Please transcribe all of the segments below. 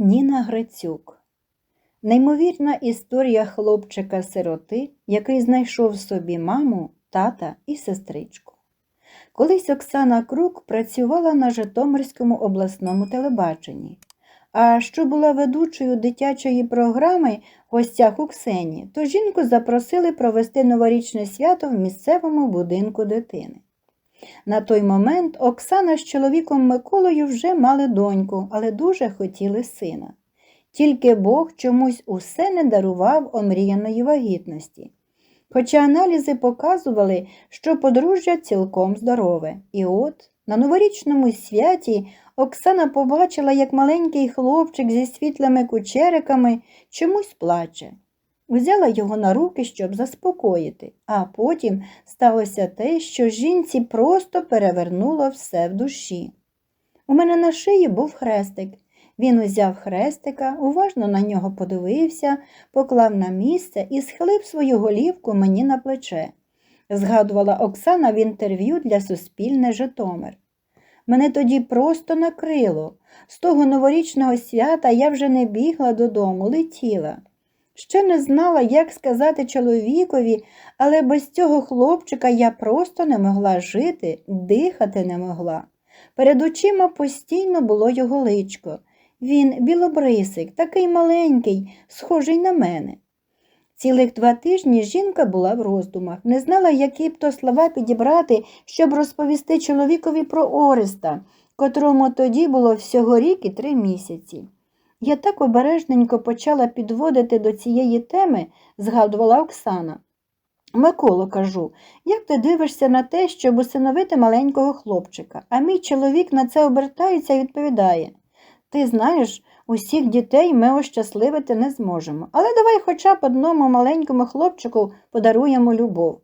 Ніна Грицюк Неймовірна історія хлопчика-сироти, який знайшов собі маму, тата і сестричку. Колись Оксана Крук працювала на Житомирському обласному телебаченні. А що була ведучою дитячої програми в гостях у Ксені, то жінку запросили провести новорічне свято в місцевому будинку дитини. На той момент Оксана з чоловіком Миколою вже мали доньку, але дуже хотіли сина. Тільки Бог чомусь усе не дарував омріяної вагітності. Хоча аналізи показували, що подружжя цілком здорове. І от на новорічному святі Оксана побачила, як маленький хлопчик зі світлими кучериками чомусь плаче. Взяла його на руки, щоб заспокоїти, а потім сталося те, що жінці просто перевернуло все в душі. У мене на шиї був хрестик. Він узяв хрестика, уважно на нього подивився, поклав на місце і схилив свою голівку мені на плече, згадувала Оксана в інтерв'ю для Суспільне Житомир. Мене тоді просто накрило. З того новорічного свята я вже не бігла додому, летіла. Ще не знала, як сказати чоловікові, але без цього хлопчика я просто не могла жити, дихати не могла. Перед очима постійно було його личко. Він білобрисик, такий маленький, схожий на мене. Цілих два тижні жінка була в роздумах, не знала, які б то слова підібрати, щоб розповісти чоловікові про Ореста, котрому тоді було всього рік і три місяці. Я так обережненько почала підводити до цієї теми, згадувала Оксана. Миколо, кажу, як ти дивишся на те, щоб усиновити маленького хлопчика, а мій чоловік на це обертається і відповідає. Ти знаєш, усіх дітей ми ощасливити не зможемо, але давай хоча б одному маленькому хлопчику подаруємо любов.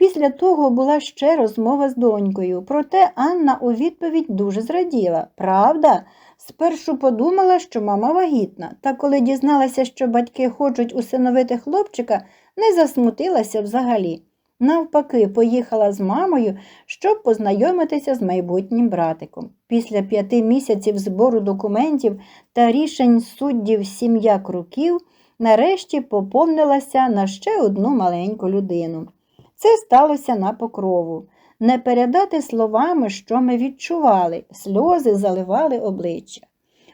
Після того була ще розмова з донькою, проте Анна у відповідь дуже зраділа. Правда, спершу подумала, що мама вагітна, та коли дізналася, що батьки хочуть усиновити хлопчика, не засмутилася взагалі. Навпаки, поїхала з мамою, щоб познайомитися з майбутнім братиком. Після п'яти місяців збору документів та рішень суддів сім'я круків нарешті поповнилася на ще одну маленьку людину. Це сталося на покрову. Не передати словами, що ми відчували, сльози заливали обличчя.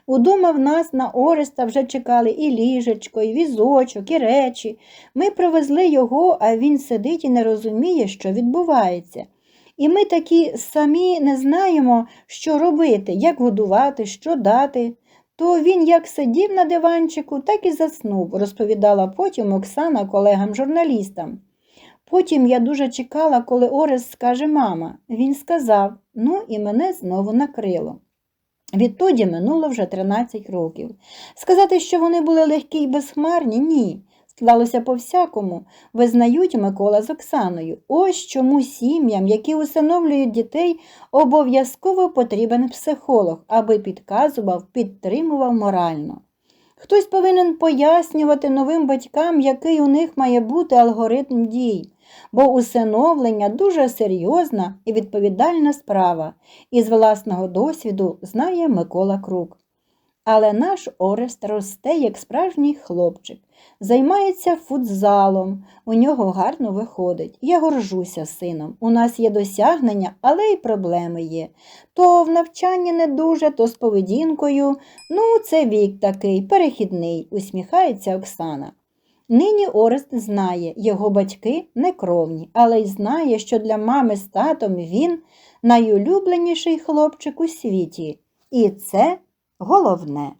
Удома в нас на Ореста вже чекали і ліжечко, і візочок, і речі. Ми привезли його, а він сидить і не розуміє, що відбувається. І ми такі самі не знаємо, що робити, як годувати, що дати. То він як сидів на диванчику, так і заснув, розповідала потім Оксана колегам-журналістам. Потім я дуже чекала, коли Орес скаже мама. Він сказав, ну і мене знову накрило. Відтоді минуло вже 13 років. Сказати, що вони були легкі й безхмарні, ні. Склалося по всякому, визнають Микола з Оксаною. Ось чому сім'ям, які усиновлюють дітей, обов'язково потрібен психолог, аби підказував, підтримував морально. Хтось повинен пояснювати новим батькам, який у них має бути алгоритм дій, бо усиновлення дуже серйозна і відповідальна справа, і з власного досвіду знає Микола Крук. Але наш Орест росте, як справжній хлопчик, займається футзалом, у нього гарно виходить. Я горжуся сином. У нас є досягнення, але й проблеми є. То в навчанні не дуже, то з поведінкою. Ну, це вік такий, перехідний, усміхається Оксана. Нині Орест знає, його батьки не кровні, але й знає, що для мами з татом він найулюбленіший хлопчик у світі. І це головне.